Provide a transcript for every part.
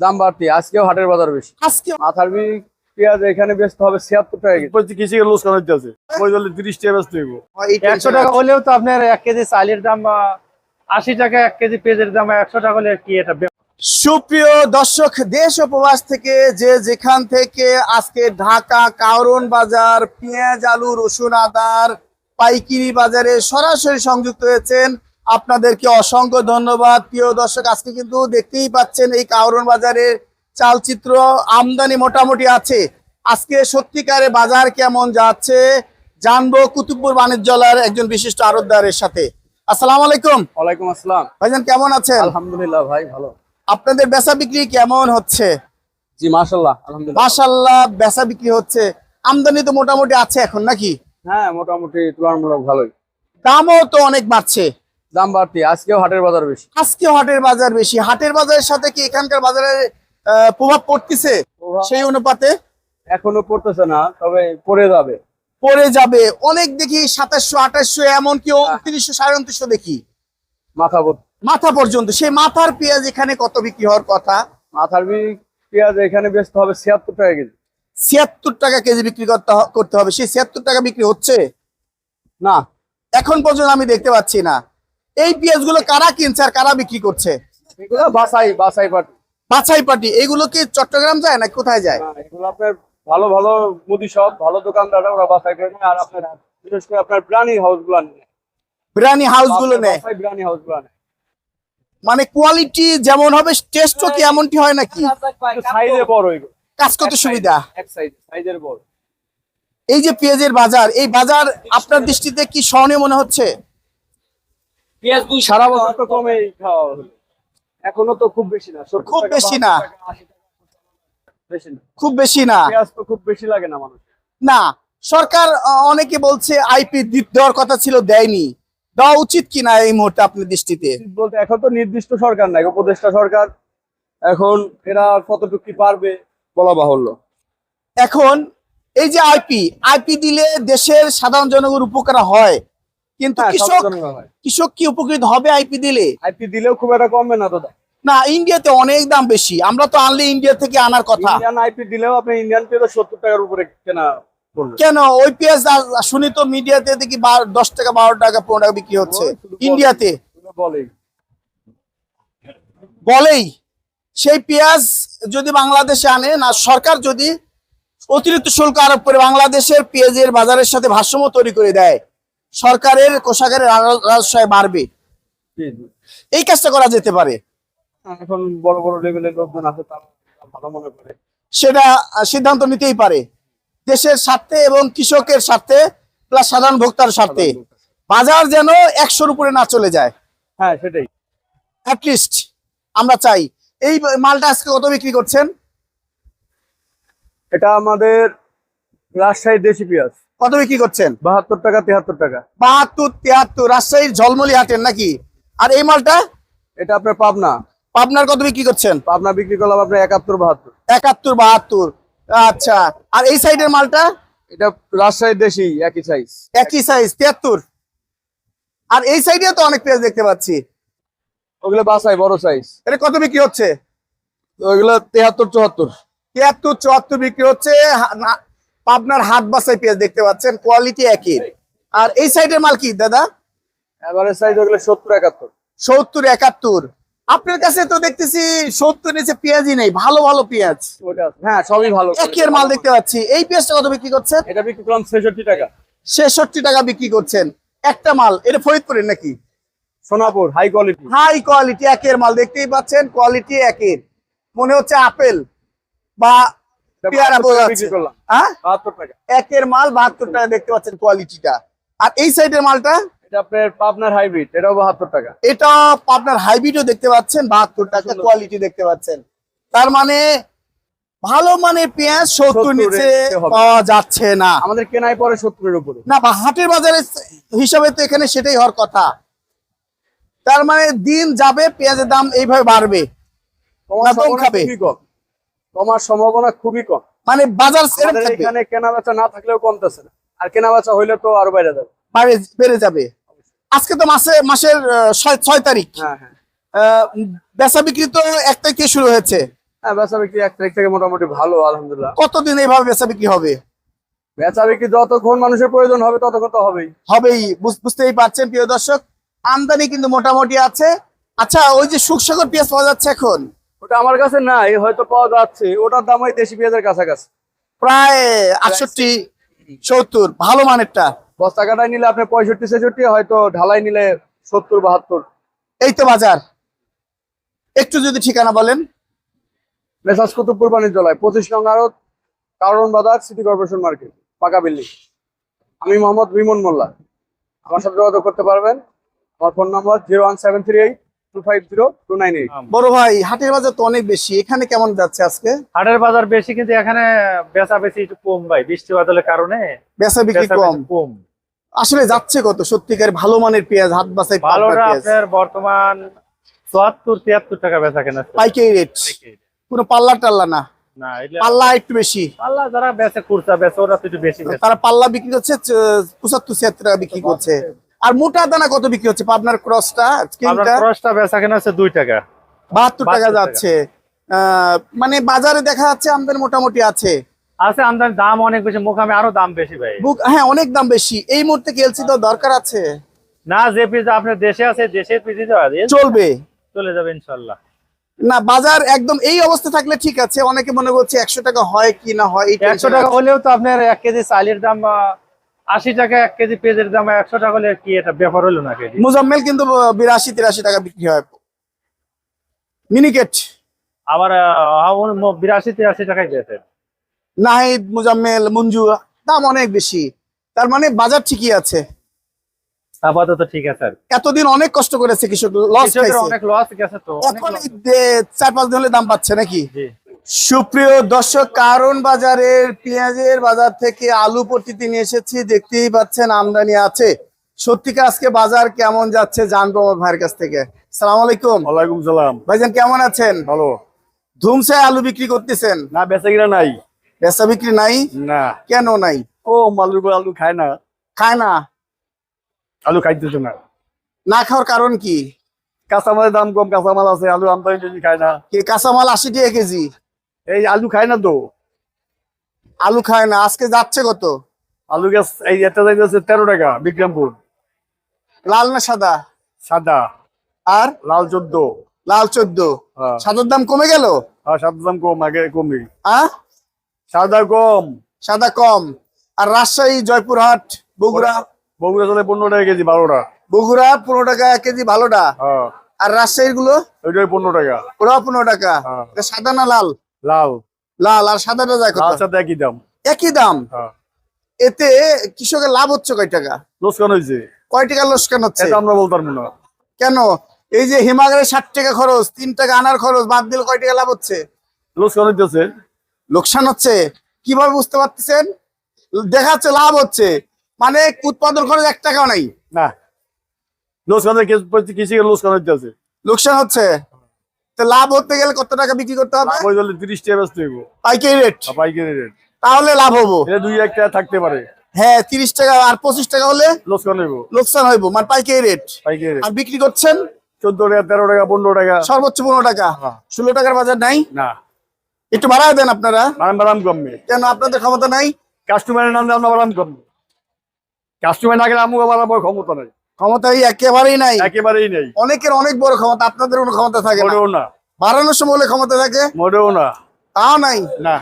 দাম বাড়তি আজকেও হাটের বাজার বেশি। আজকে মাথার বি- পেঁয়াজ এখানে বেচতে হবে ছিয়াত্তর টাকা কৃষি লোস করা হইতেছে তিরিশ টাকা ব্যস্ত হইব। একশো টাকা হলেও তো আপনার এক কেজি চালের দাম আশি টাকা এক কেজি পেঁয়াজের দাম একশো টাকা হলে কি এটা সুপ্রিয় দর্শক দেশ ও প্রবাস থেকে যে যেখান থেকে আজকে ঢাকা কাউরন বাজার পেঁয়াজ আলু রসুন আদার পাইকিরি বাজারে সরাসরি সংযুক্ত হয়েছেন আপনাদেরকে অসংখ্য ধন্যবাদ। প্রিয় দর্শক আজকে কিন্তু দেখতেই পাচ্ছেন এই কাউরন বাজারের চালচিত্র আমদানি মোটামুটি আছে। আজকে সত্যিকারে বাজার কেমন যাচ্ছে? জানব কুতুবপুর বাণিজ্যালয়ের একজন বিশিষ্ট আড়তদারের সাথে। আসসালাম আলাইকুম। ওয়ালাইকুম আসসালাম। ভাইজান কেমন আছেন? আলহামদুলিল্লাহ ভাই ভালো। আপনাদের বেচা বিক্রি কেমন হচ্ছে? জি মাশাল্লাহ আলহামদুলিল্লাহ। মাশাল্লাহ বেচা বিক্রি হচ্ছে। আমদানি তো মোটামুটি আছে এখন নাকি? হ্যাঁ মোটামুটি তুলনামূলক ভালোই। দামও তো অনেক বাড়ছে। দাম বাড়তি আজকেও হাটের বাজার বেশি। আজকে হাটের বাজার বেশি। হাটের বাজারের সাথে কি এখানকার বাজারে আহ, প্রভাব পড়তেছে? সেই অনুপাতে? এখনও পড়তেছে না তবে পড়ে যাবে। পড়ে যাবে। অনেক দেখি সাতাশশো আঠাশশো এমনকি উনত্রিশশো সাড়ে উনত্রিশশো দেখি। মাথা। মাথা পর্যন্ত। সেই মাথার পেঁয়াজ এখানে কত বিক্রি হওয়ার কথা? মাথার পেঁয়াজ এখানে বেচতে হবে ছিয়াত্তর টাকা কেজি। ছিয়াত্তর টাকা কেজি বিক্রি করতে করতে হবে। সেই ছিয়াত্তর টাকা বিক্রি হচ্ছে? না। এখন পর্যন্ত আমি দেখতে পাচ্ছি না। এই পেঁয়াজগুলো কারা কিনছে আর কারা বিক্রি করছে? এগুলো বাসাই বাসাই পাট বাছাই পাটি এগুলো কি চট্টগ্রাম যায় না কোথায় যায়? এগুলো আপনার ভালো ভালো মুদি শপ ভালো দোকানদাররা ওরা বাসাই করে আর আপনার বিশেষ করে আপনার ব্রানি হাউসগুলো নেয় বিরিয়ানি হাউসগুলো নেয়। ব্রানি হাউসগুলো নেয় মানে কোয়ালিটি যেমন হবে টেস্টও কি এমনটি হয় নাকি? সাইজে বড় এগুলো। কাজ করতে সুবিধা? এক সাইজ সাইজের বড়। এই যে পেঁয়াজের বাজার এই বাজার আপনার দৃষ্টিতে কি সহনীয় মনে হচ্ছে? পেঁয়াজ দুই সারা বছর তো কমেই খাওয়া এখনও তো খুব বেশি না খুব বেশি না। টাকা, 80 টাকা, বেশি না। খুব বেশি না। পেঁয়াজ তো খুব বেশি লাগে না মানুষ না সরকার অনেকে বলছে আইপি দেওয়ার কথা ছিল দেয়নি। দেওয়া উচিত কিনা এই মুহূর্তে আপনার দৃষ্টিতে? বলতে এখন তো নির্দিষ্ট সরকার নাই উপদেষ্টা সরকার। এখন এরা কতটুকু কি পারবে বলা বাহুল্য। এখন এই যে আইপি আইপি দিলে দেশের সাধারণ জনগণ উপকার হয়। কিন্তু হ্যাঁ, কৃষক কৃষক কি উপকৃত হবে আইপি দিলে? আইপি দিলেও খুব একটা কমবে না দাম না ইন্ডিয়াতে অনেক দাম বেশি। আমরা তো আনলে ইন্ডিয়া থেকে আনার কথা। ইন্ডিয়ান আইপি দিলেও আপনি ইন্ডিয়ান পেঁয়াজ সত্তর টাকার উপরে কেনা কেন? ওই পেঁয়াজ শুনি তো মিডিয়াতে দেখি দশ টাকা বারো টাকা পনেরো টাকা বিক্রি হচ্ছে। ইন্ডিয়াতে বলেই। সেই পেঁয়াজ যদি বাংলাদেশে আনে না সরকার যদি অতিরিক্ত শুল্ক আরোপ করে বাংলাদেশের পেঁয়াজের বাজারের সাথে ভারসাম্য তৈরি করে দেয় সরকারের কোষাগারের রাজস্ব বাড়বে। এই কাজটা করা যেতে পারে। এখন বড় বড় লেভেলের লোকজন আছে ভালো মনে করে। সেটা সিদ্ধান্ত নিতেই পারে। দেশের স্বার্থে এবং কৃষকের স্বার্থে প্লাস সাধারণ ভোক্তার স্বার্থে। বাজার যেন একশোর উপরে না চলে যায়। হ্যাঁ সেটাই। অ্যাটলিস্ট আমরা চাই। এই মালটা আজকে কত বিক্রি করছেন? এটা আমাদের রাজশাহী দেশি পেঁয়াজ। কত বিক্রি করছেন? বাহাত্তর টাকা তিয়াত্তর টাকা। বাহাত্তর তিয়াত্তর রাজশাহীর ঝলমলি হাটের নাকি? আর এই মালটা? এটা আপনার পাবনা। পাবনার কত বিক্রি করছেন? পাবনা বিক্রি করলাম আপনার একাত্তর বাহাত্তর। একাত্তর বাহাত্তর। আচ্ছা আর এই সাইডের মালটা? এটা রাজশাহীর দেশি একই সাইজ একই সাইজ তিয়াত্তর। আর এই সাইডেও তো অনেক পেঁয়াজ দেখতে পাচ্ছি। ওগুলো বাসাই বড় সাইজ এটা কত বিক্রি হচ্ছে? ওইগুলো তেহাত্তর চুয়াত্তর। তিয়াত্তর চুয়াত্তর বিক্রি হচ্ছে পাবনার হাট বাসায় পেঁয়াজ দেখতে পাচ্ছেন কোয়ালিটি একই। আর এই সাইডের মাল কি দাদা? সাইজ সত্তর একাত্তর। আপনার কাছে তো দেখতেছি সত্তর নিচে পেঁয়াজই নেই ভালো ভালো পেঁয়াজ। হ্যাঁ সবই ভালো। একের মাল দেখতে পাচ্ছি। এই পেঁয়াজটা কত বিক্রি করছেন? এটা বিক্রি করলাম ছেষট্টি টাকা। ছেষট্টি টাকা বিক্রি করছেন। একটা মাল এটা ফরিদপুরের নাকি? Sonapur high quality high quality একের মাল দেখতেই পাচ্ছেন কোয়ালিটি একের। মনে হচ্ছে আপেল বা পেয়ারা বোঝা যাচ্ছে। হ্যাঁ? টাকা। একের মাল টাকা দেখতে পাচ্ছেন কোয়ালিটিটা আর এই সাইডের মালটা? এটা আপনার পাবনার হাইব্রিড এটাও টাকা। এটা হাইব্রিডও দেখতে পাচ্ছেন বাহাত্তর টাকা কোয়ালিটি দেখতে পাচ্ছেন। তার মানে ভালো মানে পেঁয়াজ সত্তর নিচে পাওয়া যাচ্ছে না। আমাদের কেনাই পরে সত্তরের উপরে। না বা হাটের বাজারের হিসাবে তো এখানে সেটাই হওয়ার কথা। তার মানে দিন যাবে পেঁয়াজের দাম এইভাবে বাড়বে। খাবে। কমার সম্ভাবনা খুবই কম। মানে বাজার এখানে কেনা বেচা না থাকলেও কমতেছে না। আর কেনা বেচা হইলে তো আরও বাইরে যাবে। বাড়ে- যাবে। আজকে তো মাসে মাসের ছয়- তারিখ। হ্যাঁ হ্যাঁ। বেচা বিক্রি তো এক তারিখ থেকে শুরু হয়েছে। হ্যাঁ বেচা বিক্রি এক তারিখ থেকে মোটামুটি ভালো আলহামদুলিল্লাহ। কতদিন এইভাবে বেচা বিক্রি হবে? বেচা বিক্রি যতক্ষণ মানুষের প্রয়োজন হবে ততক্ষণ তো হবেই। হবেই বুঝ- বুঝতেই পারছেন প্রিয় দর্শক। আমদানি কিন্তু মোটামুটি আছে। আচ্ছা ওই যে সুখসাগর পেঁয়াজ পাওয়া যাচ্ছে এখন। ওটা আমার কাছে নাই হয়তো পাওয়া যাচ্ছে। ওটার দাম ওই দেশি পেঁয়াজের কাছাকাছি। প্রায় আটষট্টি সত্তর ভালো মানেরটা। বস্তা কাটায় নিলে আপনি পঁয়ষট্টি ছেষট্টি হয়তো ঢালাই নিলে সত্তর বাহাত্তর। এই তো বাজার। একটু যদি ঠিকানা বলেন। মেসাজ কুতুবপুর বাণিজ্যালয় পঁচিশ নং আড়ত কারণ বাজার সিটি কর্পোরেশন মার্কেট পাকা বিল্ডিং। আমি মোহাম্মদ বিমন মোল্লা। আমার সাথে যোগাযোগ করতে পারবেন। আমার phone number zero one seven three eight বড় ভাই হাটের বাজার তো অনেক বেশি। এখানে কেমন যাচ্ছে আজকে? হাটের বাজার বেশি কিন্তু এখানে বেচা বেশি একটু কম ভাই বৃষ্টি বাদলের কারণে বেচা বিক্রি কম। কম। আসলে যাচ্ছে কত? সত্যিকার ভালো মানের পেঁয়াজ হাত বাসাই ভালোটা আপনার বর্তমান চুয়াত্তর তিয়াত্তর টাকা বেচা কেনা পাইকারি রেট। কোনো পাল্লা টাল্লা না। না পাল্লা একটু বেশি। পাল্লা যারা বেচে কুর্তা বেচে ওরা তো একটু বেশি তারা পাল্লা বিক্রি করছে পঁচাত্তর ছিয়াত্তর টাকা বিক্রি করছে। আর মোটা দানা কত বিক্রি হচ্ছে? পাবনার ক্রসটা ক্রসটা বেচা কেনা হচ্ছে দুই টাকা। বাহাত্তর টাকা 72 টাকা। যাচ্ছে। মানে বাজারে দেখা যাচ্ছে আমদানি মোটামুটি আছে। আছে আমদানি দাম অনেক বেশি মুখামে আরও দাম বেশি ভাই। হ্যাঁ অনেক দাম বেশি। এই মুহূর্তে কেলসি তো দরকার আছে? না যে পিস আপনার দেশে আছে দেশের পিস চলবে। চলে যাবে ইনশাল্লাহ। না বাজার একদম এই অবস্থা থাকলে ঠিক আছে। অনেকে মনে করছে একশো টাকা হয় কি না হয় এই একশো টাকা হলেও তো আপনার এক কেজি চালের দাম আশি টাকা এক কেজি পেঁয়াজের দাম একশো টাকা হলে কি এটা ব্যাপার হলো না মুজাম্মেল কিন্তু বিরাশি তিরাশি টাকা বিক্রি হয়। মিনিকেট। আবার বিরাশি তিরাশি টাকায় বেচে নাহিদ মুজাম্মেল মঞ্জু দাম অনেক বেশি। তার মানে বাজার ঠিকই আছে। আপাতত ঠিক আছে এতদিন অনেক কষ্ট করেছে কৃষক লস অনেক লস গেছে তো এখন চার পাঁচ দিন হলে দাম পাচ্ছে নাকি? জি। সুপ্রিয় দর্শক কারণ বাজারের পেঁয়াজের বাজার থেকে আলু পট্টিতে নিয়ে এসেছি দেখতেই পাচ্ছেন আমদানি আছে। সত্যিকার আজকে বাজার কেমন যাচ্ছে জানব আমার ভাইয়ের কাছ থেকে। সালাম আলাইকুম। ওয়ালাইকুম সালাম। ভাইজান কেমন আছেন? ভালো। ধুমসে আলু বিক্রি করতেছেন? না বেচা কিনা নাই। বেচা বিক্রি নাই? না। কেন নাই? ও আলু আলু খায় না। খায় না? আলু খাইতেছে না। না খাওয়ার কারণ কি? কাঁচামালের দাম কম কাঁচামাল আছে আলু আমদানি খায় না। কি কাঁচামাল আশি টাকা কেজি। এই আলু খায় না তো? আলু খায় না আজকে যাচ্ছে কত? আলু গাছ এই একটা যাইতেছে তেরো টাকা বিক্রমপুর। লাল না সাদা? সাদা। আর? লাল চোদ্দ। লাল চোদ্দ। হ্যাঁ। সাদার দাম কমে গেল? আর সাদার দাম কম আগে আহ সাদা কম। সাদা কম। আর রাজশাহী জয়পুরহাট বগুড়া? বগুড়া চলে পনেরো টাকা কেজি বারোটা। বগুড়া পনেরো টাকা কেজি ভালোটা হ্যাঁ। আর রাজশাহীরগুলো? পনেরো টাকা। ওরাও পনেরো টাকা। হ্যাঁ। সাদা না লাল? লাল। লাল আর সাদাটা যায় কত সাথে একই দাম। একই দাম? হ্যাঁ। এতে কৃষকের লাভ হচ্ছে কয় টাকা? লোকসান হয়েছে কয় টাকা লোকসান হচ্ছে? এটা আমরা বলতাম না। কেন? এই যে হিমাগারে ষাট টাকা খরচ তিন টাকা আনার খরচ বাদ দিলে কয় টাকা লাভ হচ্ছে? লোকসান হইতেছে। লোকসান হচ্ছে? কীভাবে বুঝতে পারতেছেন? দেখা যাচ্ছে লাভ হচ্ছে। মানে উৎপাদন খরচ এক টাকাও নাই। না। লোকসানের কৃষিকে লোকসান হচ্ছে লোকসান হচ্ছে? তো লাভ হতে গেলে কত টাকা বিক্রি করতে হবে? হয়ে গেলে তিরিশ টাকা ব্যস্ত হইব। পাইকারি রেট? পাইকারি রেট। তাহলে লাভ হব। এটা দুই এক টাকা থাকতে পারে। হ্যাঁ তিরিশ টাকা আর পঁচিশ টাকা হলে লোকসান হইব। লোকসান হইব। মানে পাইকারি রেট। পাইকারি রেট। আর বিক্রি করছেন? চোদ্দ টাকা তেরো টাকা পনেরো টাকা। সর্বোচ্চ পনেরো টাকা। হ্যাঁ। ষোলো টাকার বাজার নাই? না। একটু বাড়ায় দেন আপনারা। বারাম কমবে। কেন আপনাদের ক্ষমতা নাই? কাস্টমারের নাম আমরা বারাম কমবে। কাস্টমার না গেলে আমু বাড়াবার ক্ষমতা নাই। ক্ষমতাই একেবারেই নাই। একেবারেই নেই। অনেকের অনেক বড় ক্ষমতা আপনাদের কোনো ক্ষমতা থাকে না। মোটেও না। বাড়ানোর সময় হলে ক্ষমতা থাকে? মোটেও না। তাও নাই। না।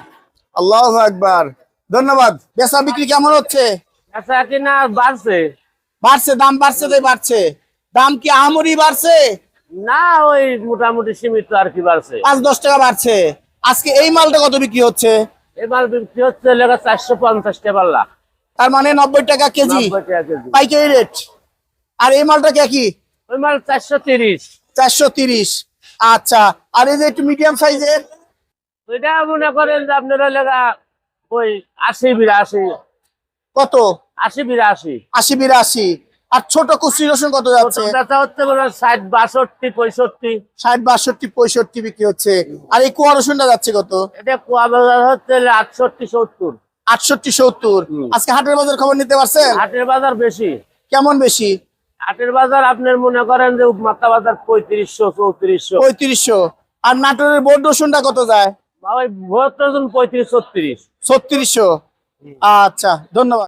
আল্লাহ একবার ধন্যবাদ। বেচা বিক্রি কেমন হচ্ছে? আচ্ছা কিনা বাড়ছে। বাড়ছে দাম বাড়ছে তাই বাড়ছে। দাম কি আমরি বাড়ছে? না ওই মোটামুটি সীমিত আর কি বাড়ছে। পাঁচ দশ টাকা বাড়ছে। আজকে এই মালটা কত বিক্রি হচ্ছে? এবার বিক্রি হচ্ছে লেখা চারশো পঞ্চাশ টাকা পাল্লা। তার মানে নব্বই টাকা কেজি। নব্বই টাকা কেজি। পাইকারি রেট। আর এই মালটা কে কি ওই মাল চারশো তিরিশ। চারশো তিরিশ। আচ্ছা আর এই যে একটু মিডিয়াম সাইজের ওইটা মনে করেন যে আপনারা লেখা ওই আশি বিরাশি। কত? আশি বিরাশি। আশি বিরাশি। আর ছোট কুচি রসুন কত যাচ্ছে? হচ্ছে ষাট বাষট্টি পঁয়ষট্টি। ষাট বাষট্টি পঁয়ষট্টি বিক্রি হচ্ছে। আর এই কুয়া রসুনটা যাচ্ছে কত? এটা কোয়া বাজার হচ্ছে আটষট্টি সত্তর। আটষট্টি সত্তর। আজকে হাটের বাজার খবর নিতে পারছেন? হাটের বাজার বেশি। কেমন বেশি? হাটের বাজার আপনার মনে করেন যে মাথা বাজার পঁয়ত্রিশশো চৌত্রিশশো। পঁয়ত্রিশশো। আর নাটোরের বোর্ড রসুনটা কত যায়? বহত্তর জন পঁয়ত্রিশ ছত্রিশ। ছত্রিশশো। আচ্ছা ধন্যবাদ।